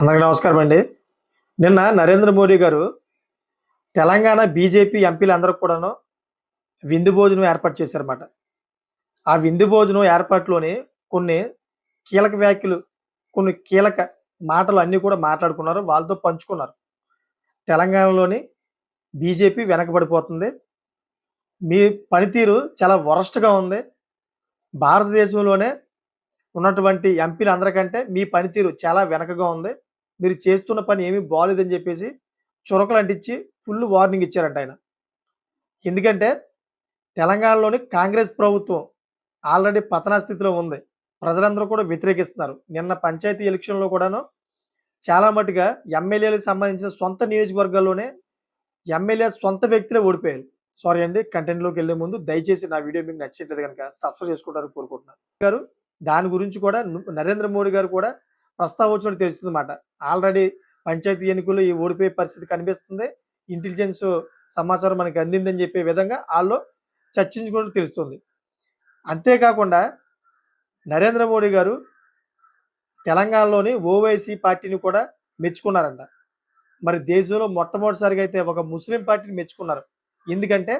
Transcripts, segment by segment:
అందరికీ నమస్కారం అండి. నిన్న నరేంద్ర మోడీ గారు తెలంగాణ బీజేపీ ఎంపీలందరూ కూడాను విందు భోజనం ఏర్పాటు చేశారన్నమాట. ఆ విందు భోజనం ఏర్పాటులోని కొన్ని కీలక వ్యాఖ్యలు కొన్ని కీలక మాటలు అన్నీ కూడా మాట్లాడుకున్నారు. వాళ్ళతో పంచుకున్నారు. తెలంగాణలోని బీజేపీ వెనకబడిపోతుంది. మీ పనితీరు చాలా వరస్ట్గా ఉంది. భారతదేశంలోనే ఉన్నటువంటి ఎంపీలు అందరికంటే మీ పనితీరు చాలా వెనకగా ఉంది. మీరు చేస్తున్న పని ఏమీ బాగాలేదని చెప్పేసి చురకలు అంటించి ఫుల్ వార్నింగ్ ఇచ్చారంట ఆయన. ఎందుకంటే తెలంగాణలోని కాంగ్రెస్ ప్రభుత్వం ఆల్రెడీ పతనా స్థితిలో ఉంది. ప్రజలందరూ కూడా వ్యతిరేకిస్తున్నారు. నిన్న పంచాయతీ ఎలక్షన్లో కూడాను చాలా మటుగా ఎమ్మెల్యేలకు సంబంధించిన సొంత నియోజకవర్గాల్లోనే ఎమ్మెల్యే సొంత వ్యక్తులే ఓడిపోయారు. సారీ అండి కంటెంట్లోకి వెళ్ళే ముందు దయచేసి నా వీడియో మీకు నచ్చేట్లేదు కనుక సబ్స్క్రైబ్ చేసుకుంటారు కోరుకుంటున్నాను. గారు దాని గురించి కూడా నరేంద్ర మోడీ గారు కూడా ప్రస్తావించినట్టు తెలుస్తుంది అన్నమాట ఆల్రెడీ పంచాయతీ ఎన్నికల్లో ఈ ఓడిపోయే పరిస్థితి కనిపిస్తుంది. ఇంటెలిజెన్స్ సమాచారం మనకి అందిందని చెప్పే విధంగా వాళ్ళు చర్చించుకున్నట్టు తెలుస్తుంది. అంతేకాకుండా నరేంద్ర మోడీ గారు తెలంగాణలోని ఓవైసీ పార్టీని కూడా మెచ్చుకున్నారంట. మరి దేశంలో మొట్టమొదటిసారిగా అయితే ఒక ముస్లిం పార్టీని మెచ్చుకున్నారు. ఎందుకంటే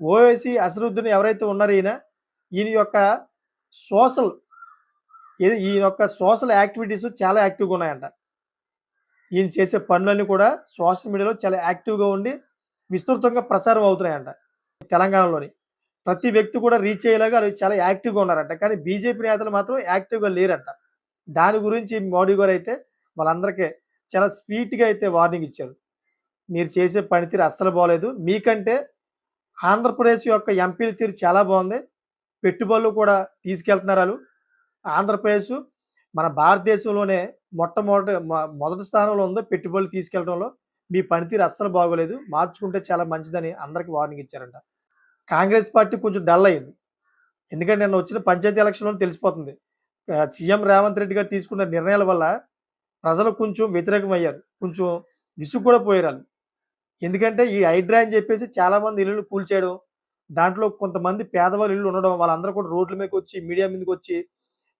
ఓవైసీ అసరుద్దీన్ ఎవరైతే ఉన్నారో ఈయన ఈయన యొక్క సోషల్ ఇది ఈయన యొక్క సోషల్ యాక్టివిటీస్ చాలా యాక్టివ్గా ఉన్నాయంట. ఈయన చేసే పనులన్నీ కూడా సోషల్ మీడియాలో చాలా యాక్టివ్గా ఉండి విస్తృతంగా ప్రచారం అవుతున్నాయంట తెలంగాణలోని. ప్రతి వ్యక్తి కూడా రీచ్ అయ్యేలాగా చాలా యాక్టివ్గా ఉన్నారంట. కానీ బీజేపీ నేతలు మాత్రం యాక్టివ్గా లేరంట. దాని గురించి మోడీ గారు అయితే వాళ్ళందరికీ చాలా స్వీట్గా అయితే వార్నింగ్ ఇచ్చారు. మీరు చేసే పనితీరు అస్సలు బాగలేదు మీకంటే ఆంధ్రప్రదేశ్ యొక్క ఎంపీల తీరు చాలా బాగుంది. పెట్టుబడులు కూడా తీసుకెళ్తున్నారు వాళ్ళు. ఆంధ్రప్రదేశ్ మన భారతదేశంలోనే మొట్టమొదటి మొదటి స్థానంలో ఉందో పెట్టుబడులు తీసుకెళ్ళడంలో మీ పనితీరు అస్సలు బాగోలేదు. మార్చుకుంటే చాలా మంచిదని అందరికి వార్నింగ్ ఇచ్చారంట. కాంగ్రెస్ పార్టీ కొంచెం డల్ అయింది. ఎందుకంటే నిన్న వచ్చిన పంచాయతీ ఎలక్షన్లో తెలిసిపోతుంది. సీఎం రేవంత్ రెడ్డి గారు తీసుకున్న నిర్ణయాల వల్ల ప్రజలు కొంచెం వ్యతిరేకం అయ్యారు. కొంచెం విసుగు కూడా పోయారు ఎందుకంటే ఈ హైడ్రా అని చెప్పేసి చాలామంది ఇల్లులు కూల్చేయడం దాంట్లో కొంతమంది పేదవాళ్ళు ఇల్లు ఉండడం వాళ్ళందరూ కూడా రోడ్ల మీదకి వచ్చి మీడియా మీదకి వచ్చి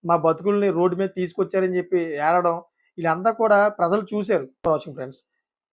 మా బతుకుల్ని రోడ్డు మీద తీసుకొచ్చారని చెప్పి ఏడడం వీళ్ళంతా కూడా ప్రజలు చూశారు. Watching friends